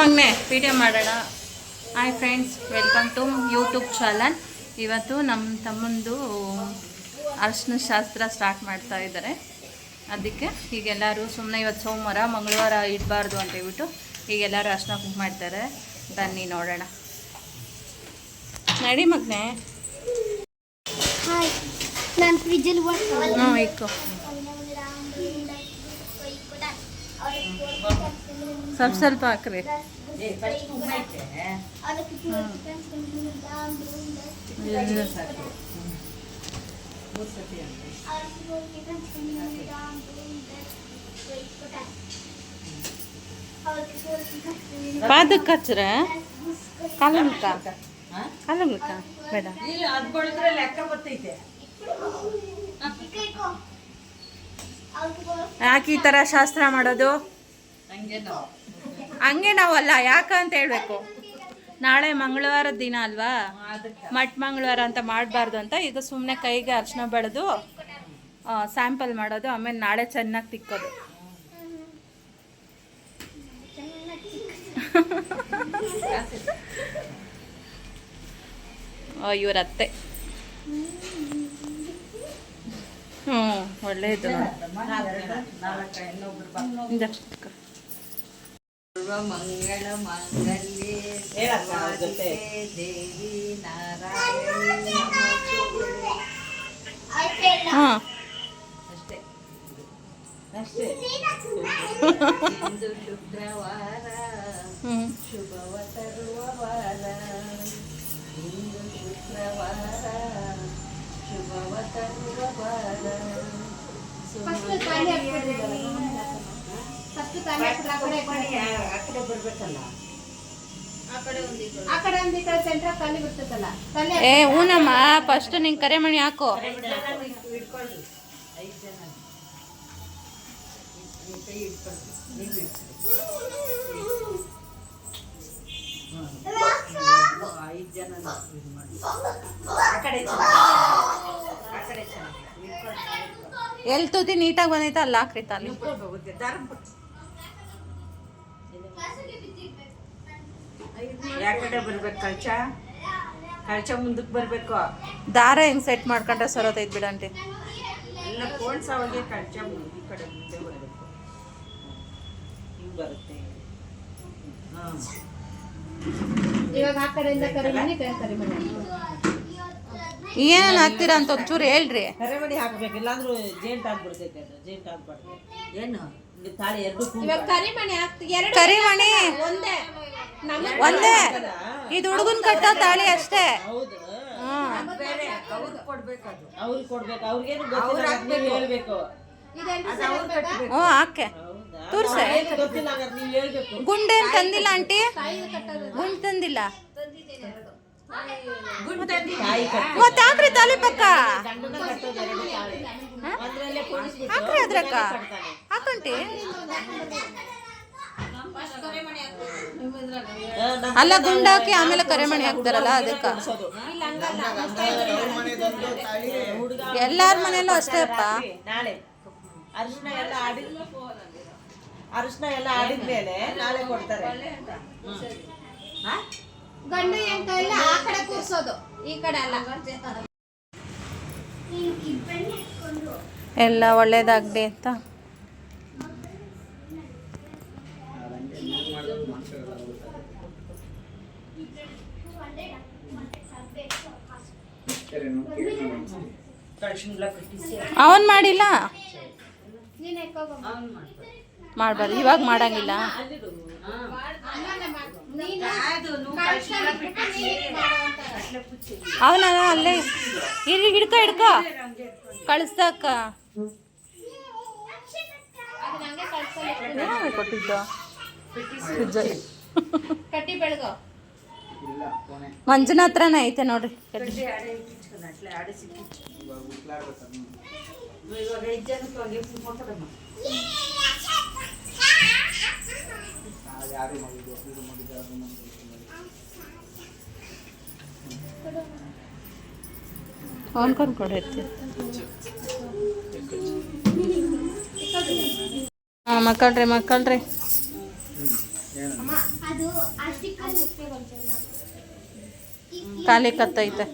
ಮಗನೆ video ಮಾಡೋಣ. Hi friends welcome to YouTube channel ಇವತ್ತು ನಮ್ಮ ತಮ್ಮಂದು ಅರ್ಶಿನ ಶಾಸ್ತ್ರ ಸ್ಟಾರ್ಟ್ ಮಾಡ್ತಾ ಇದ್ದಾರೆ. ಅದಕ್ಕೆ ಈಗೆಲ್ಲರೂ ಸುಮ್ಮನೆ ಇವತ್ತು ಸೋಮವಾರ ಮಂಗಳವಾರ ಇಡಬಾರ್ದು ಅಂತ ಹೇಳ್ಬಿಟ್ಟು ಈಗೆಲ್ಲರೂ ಅರ್ಶಿನ ಕುಕ್ ಮಾಡ್ತಾರೆ. ಬನ್ನಿ ನೋಡೋಣ. ನಡಿ ಮಗ್ನೆ. ಹ್ಞೂ ಇಕ್ಕು. ಸ್ವಲ್ಪ ಸ್ವಲ್ಪ ಹಾಕ್ರಿ. ಇಲ್ಲ. ಪಾದಕ್ಕೆ ಹಚ್ರ ಕಾಲುಗ್ಲಕ್ಕ ಕಾಲುಗ್ಲಕ್ಕ ಬೇಡ. ಯಾಕೆ ಈ ಥರ ಶಾಸ್ತ್ರ ಮಾಡೋದು? ಹಂಗೆ ನಾವಲ್ಲ ಯಾಕಂತ ಹೇಳಬೇಕು? ನಾಳೆ ಮಂಗಳವಾರದ ದಿನ ಅಲ್ವಾ? ಮಟ್ ಮಂಗಳವಾರ ಅಂತ ಮಾಡಬಾರ್ದು ಅಂತ ಈಗ ಸುಮ್ಮನೆ ಕೈಗೆ ಅರ್ಶನ ಬೆಳೆದು ಸ್ಯಾಂಪಲ್ ಮಾಡೋದು ಆಮೇಲೆ ನಾಳೆ ಚೆನ್ನಾಗಿ ತಿಕ್ಕೋದು. ಇವ್ರ ಅತ್ತೆ. ಹ್ಞೂ ಒಳ್ಳೇದು ಇಂಜೆಕ್ಷನ್ ತಿಕ್ಕೋ. ಮಂಗಳ ಮಾಂಗಲ್ಯೆ ಸರ್ವಾರ್ಥೆ ದೇವಿ ನಾರಾಯಣಿ ನಮೋಸ್ತುತೆ. ಹಾಂ ಅಷ್ಟೇ ಅಷ್ಟೇ ಇಂದು ಶುಕ್ರವಾರ ಹ್ಞೂ ಶುಭವ ತರುವ ವಾರ ಇಂದು ಶುಕ್ರವಾರ ಶುಭವ ತರುವ ವಾರ ಆ ಕಡೆ ಬರ್ಬೇಕಲ್ಲ? ಆ ಕಡೆ ಒಂದು ಈ ಕಡೆ ಸೆಂಟ್ರ್ ಖಾಲಿ ಬರ್ತದಲ್ಲ ತಲೆ ಏ ಹೂನಮ್ಮ ಫಸ್ಟ್ ನಿಂಗೆ ಕರೆ ಮಣಿ ಹಾಕು. ಐದು ಜನ. ಆ ಕಡೆ ಆ ಕಡೆ ಎಲ್ಲಿ ತುದಿ ನೀಟಾಗಿ ಬಂದೈತೆ ಅಲ್ಲಿ? ಹಾಕ್ರಿ ತಾಲಿ ಇಟ್ಕೊಂಡು ಹೋಗುತ್ತೆ ದಾರ ಬಿಟ್ಟು ಯಾ ಕಡೆ ಬರ್ಬೇಕು ಕಳ್ಚ? ಕಳ್ಚ ಮುಂದಕ್ಕೆ ಬರಬೇಕು. ದಾರ ಹೆಂಗ್ ಸೆಟ್ ಮಾಡ್ಕೊಂಡ್ರೆ ಸರೋತೈತ್ ಬಿಡಂಟಿ ಎಲ್ಲ ಕೋಣ್ಸವಾಗೆ ಕಳ್ಚ ಮುಂದೆ ಈ ಕಡೆ ಮುಂದೆ ಬರಬೇಕು. ಹಿಂಗೆ ಬರುತ್ತೆ. ಹಾಂ ಇವಾಗ ಆ ಕಡೆಯಿಂದ ಕರಿಮಣಿ ಕರಿಮಣಿ ಏನೇನು ಹಾಕ್ತೀರಾ ಅಂತ ಒಂಚೂರು ಹೇಳ್ರಿ. ಕರೆಮಣಿ ಹಾಕ್ಬೇಕು. ಇಲ್ಲಾಂದ್ರೂ ಜೇಂಟ್ ಆಗ್ಬಿಡ್ತೈತೆ ಅದು. ಜೇಂಟ್ ಆಗ್ಬಾರ್ದು. ಏನು? ತಾಳಿ ಎರಡು ಇವಾಗ ಕರಿಮಣಿ ಹಾಕ್ತಿ ಎರಡು ಕರಿಮಣಿ ಒಂದೇ. ಇದು ಹುಡುಗನ್ ಕಟ್ಟೋ ತಾಳಿ ಅಷ್ಟೇ. ಹೌದು. ಬೇರೆ. ಅವ್ರಿಗೆ ಕೊಡ್ಬೇಕು ಅದು ಅವ್ರಿಗೆ ಕೊಡ್ಬೇಕು. ಅವ್ರಿಗೇನು ಗೊತ್ತಿಲ್ಲ. ನೀವು ಹೇಳ್ಬೇಕು. ಇದೆರಡು ಅದು ಅವ್ರು ಕಟ್ಟಬೇಕು ಹ್ಞೂ ಹಾಕೆ. ತೋರ್ಸ. ತೋರ್ಸೆ ಗೊತ್ತಿಲ್ಲ ಹಂಗಾರೆ ನೀವು ಹೇಳ್ಬೇಕು. ಗುಂಡೆ ತಂದಿಲ್ಲ ಆಂಟಿ? ಗುಂಡ್ ತಂದಿಲ್ಲ. ಮತ್ತೆ ಹಾಕ್ರಿ ತಾಲಿ ಪಕ್ಕ. ಹಾಕ್ರಿ ಅದ್ರಕ್ಕ ಹಾಕಂಟಿ? ಅಲ್ಲ ಗುಂಡಾಕಿ ಆಮೇಲೆ ಕರೆಮಣಿ ಹಾಕ್ತಾರಲ್ಲ ಅದಕ್ಕ. ಎಲ್ಲಾರ ಮನೆಯಲ್ಲೂ ಅಷ್ಟೇ ಅಪ್ಪ. ನಾಳೆ. ಅರಿಶಿನ ಎಲ್ಲ ಆಡಿ ಅರಿಶಿನ ಎಲ್ಲ ಆಡಿದ್ಮೇಲೆ ನಾಳೆ ಕೊಡ್ತಾರೆ. ಗಂಡು ಹೆಣ್ ಕೈಲಿ ಈ ಕಡೆ ಅಲ್ಲ. ಎಲ್ಲ ಒಳ್ಳೇದಾಗ್ಲಿ ಅಂತ. ಅವನ್ ಮಾಡಿಲ್ಲ? ಮಾಡ್ಬಾರ್ದು. ಇವಾಗ ಮಾಡಂಗಿಲ್ಲ. ಅವನ ಅಲ್ಲೇ ಇಲ್ಲಿ ಹಿಡ್ಕ ಹಿಡ್ಕ ಕಳಿಸ್ದಕ್ಕ ಅದನ್ನ ಹಂಗೆ ಕಳ್ಸಲ್ಲ ಕೊಟ್ಟಿದ್ದು ಕಟ್ಟಿ ಬೆಳಗೋ ಮಂಜನ ಹತ್ರನೇ ಐತೆ ನೋಡ್ರಿ ಕಟ್ಟಿ ಐದು ಜನಕ್ಕೆ ಹಂಗೆ ಕುಂಕುಮ ಕೊಡಮ್ಮ ಅನ್ಕೊಂಡ್ ಕೊಡೈತಿ ಹಾಂ ಮಕ್ಕಳ್ರಿ ಮಕ್ಕಳ್ರಿ. ಅದು ಖಾಲಿ ಕತ್ತೈತೆ.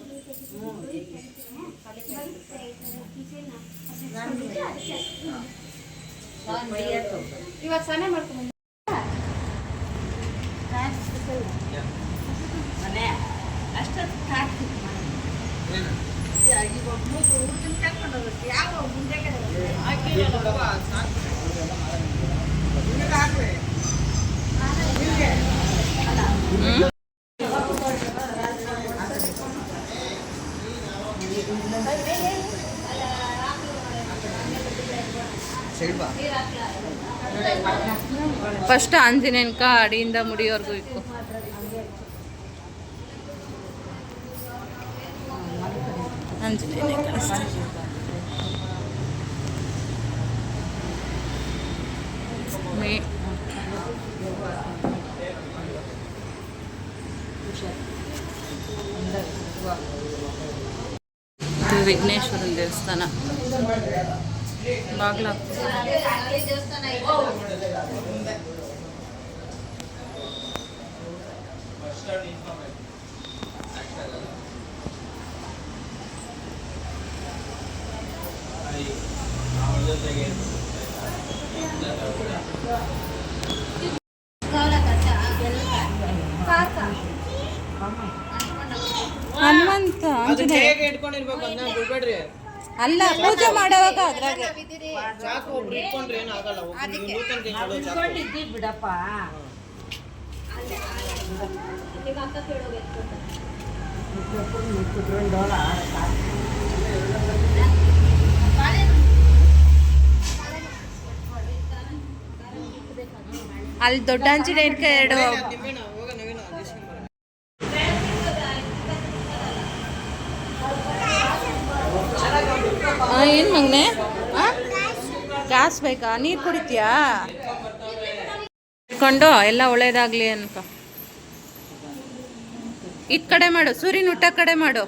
ಇವಾಗ ಸನೆ ಮಾಡ್ಕೊಂಡು ಮನೆ ಅಷ್ಟೊತ್ತು ಕಾಡ್ತಿತ್ತು ಯಾವ ಮುಂದೆ ಫಸ್ಟ್ ಆಂಜನೇಯನ್ಕ ಅಡಿಯಿಂದ ಮುಡಿಯೋರ್ಗು ಇಕ್ಕು. ಆಂಜನೇಯನೇ ಕಳಿಸ್ತಾರೆ ಮೇ ಇದು ವಿಘ್ನೇಶ್ವರನ ದೇವಸ್ಥಾನ ಬಾಗ್ಲ ಹನುಮಂತ ಅಲ್ಲ ಪೂಜೆ ಮಾಡುವಾಗ ಅದ್ರಾಗೆ. ಚಾಕು ಒಬ್ರು ಅಲ್ಲಿ ದೊಡ್ಡ ಆಂಜನೇಯನ್ಕ ಎರಡು? ಏನ್ ಮಗ್ನೆ? ಗ್ಯಾಸ್ ಬೇಕಾ? ನೀರು ಕುಡಿತೀಯಾ? ಇಟ್ಕೊಂಡು, ಎಲ್ಲ ಒಳ್ಳೇದಾಗ್ಲಿ ಅನ್ಕ. ಇಟ್ ಕಡೆ ಮಾಡು, ಸೂರ್ಯನ ಊಟ ಕಡೆ ಮಾಡು.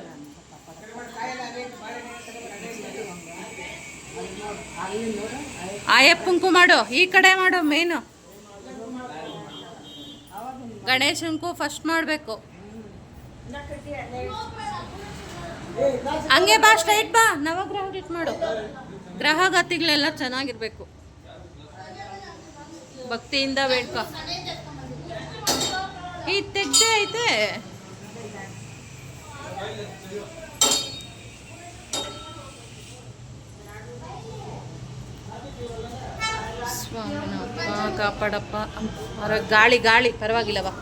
ಆಯಪ್ಪಂಕು ಮಾಡು, ಈ ಕಡೆ ಮಾಡು, ಮೇನು. ಗಣೇಶನ್ಕು ಫಸ್ಟ್ ಮಾಡಬೇಕು. ಹಂಗೆ ಬಾ ಸ್ಟ್ರೈಟ್ ಬಾ. ನವಗ್ರಹ ಮಾಡು. ಗ್ರಹಗತಿಗಳೆಲ್ಲ ಚೆನ್ನಾಗಿರ್ಬೇಕು. ಭಕ್ತಿಯಿಂದ ಬೇಡ್ಕೊ. ಈ ತೆಗ್ದೆ ಐತೆ. ಕಾಪಾಡಪ್ಪ. ಗಾಳಿ ಗಾಳಿ ಪರವಾಗಿಲ್ಲವಾ.